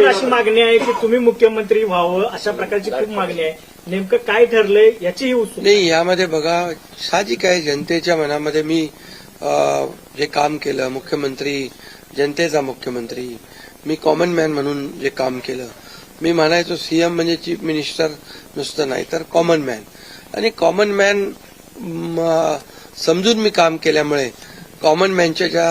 वारंवार अशी मागणी आहे की तुम्ही मुख्यमंत्री व्हावं अशा प्रकारची खूप मागणी आहे. नेमकं काय ठरलंय याचीही उत्सुक नाही यामध्ये बघा साहजिक आहे जनतेच्या मनामध्ये मी जे काम केलं मुख्यमंत्री जनतेचा मुख्यमंत्री मी कॉमन मॅन म्हणून जे काम केलं मी म्हणायचो सीएम म्हणजे चीफ मिनिस्टर नुसतं नाही तर कॉमन मॅन आणि कॉमन मॅन समजून मी काम केल्यामुळे कॉमन मॅनच्या ज्या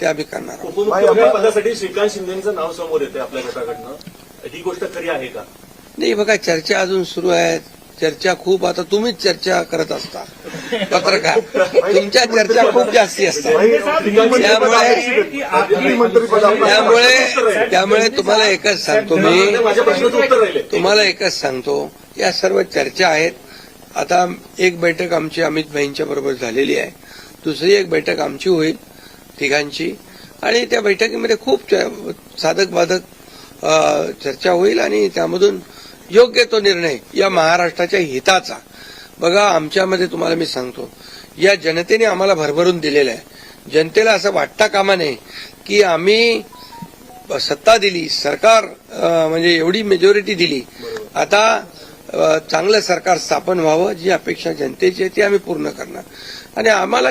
ते आम्ही करणार आहोत पदासाठी श्रीकांत शिंदेचं नाव समोर येते आपल्या गटाकडनं ही गोष्ट खरी आहे का नाही बघा चर्चा अजून सुरू आहे चर्चा खूप आता तुम्हीच चर्चा करत असता पत्रकार तुमच्या चर्चा खूप जास्ती असतात त्यामुळे त्यामुळे तुम्हाला एकच सांगतो मी तुम्हाला एकच सांगतो या सर्व चर्चा आहेत आता एक बैठक आमची अमित भाईंच्या बरोबर झालेली आहे दुसरी एक बैठक आमची होईल तिघांची. आणि त्या बैठकीमध्ये खूप साधक बाधक चर्चा होईल आणि त्यामधून योग्य तो निर्णय या महाराष्ट्राच्या हिताचा. बघा आमच्यामध्ये तुम्हाला मी सांगतो या जनतेने आम्हाला भरभरून दिलेलं आहे. जनतेला असं वाटता कामा नये की आम्ही सत्ता दिली सरकार म्हणजे एवढी मेजॉरिटी दिली. आता चांगलं सरकार स्थापन व्हावं जी अपेक्षा जनतेची आहे ती आम्ही पूर्ण करणार. आणि आम्हाला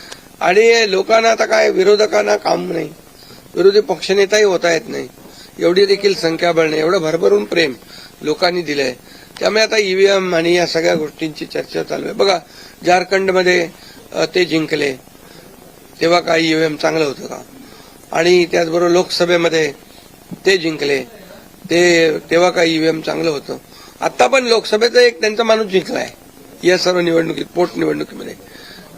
आणि लोकांना आता काय विरोधकांना काम नाही. विरोधी पक्षनेताही होता येत नाही. एवढी देखील संख्याबळ नाही एवढं भरभरून प्रेम लोकांनी दिलंय. त्यामुळे आता ईव्हीएम आणि या सगळ्या गोष्टींची चर्चा चालू आहे. बघा झारखंडमध्ये ते जिंकले. तेव्हा काय ईव्हीएम चांगलं होतं का? आणि त्याचबरोबर लोकसभेमध्ये ते जिंकले. ते तेव्हा काय ईव्हीएम चांगलं होतं? आता पण लोकसभेचा एक त्यांचा माणूस जिंकलाय. या सर्व निवडणुकीत पोटनिवडणुकीमध्ये.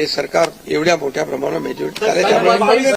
हे सरकार एवढ्या मोठ्या प्रमाणात मेजॉरिटी त्यामुळे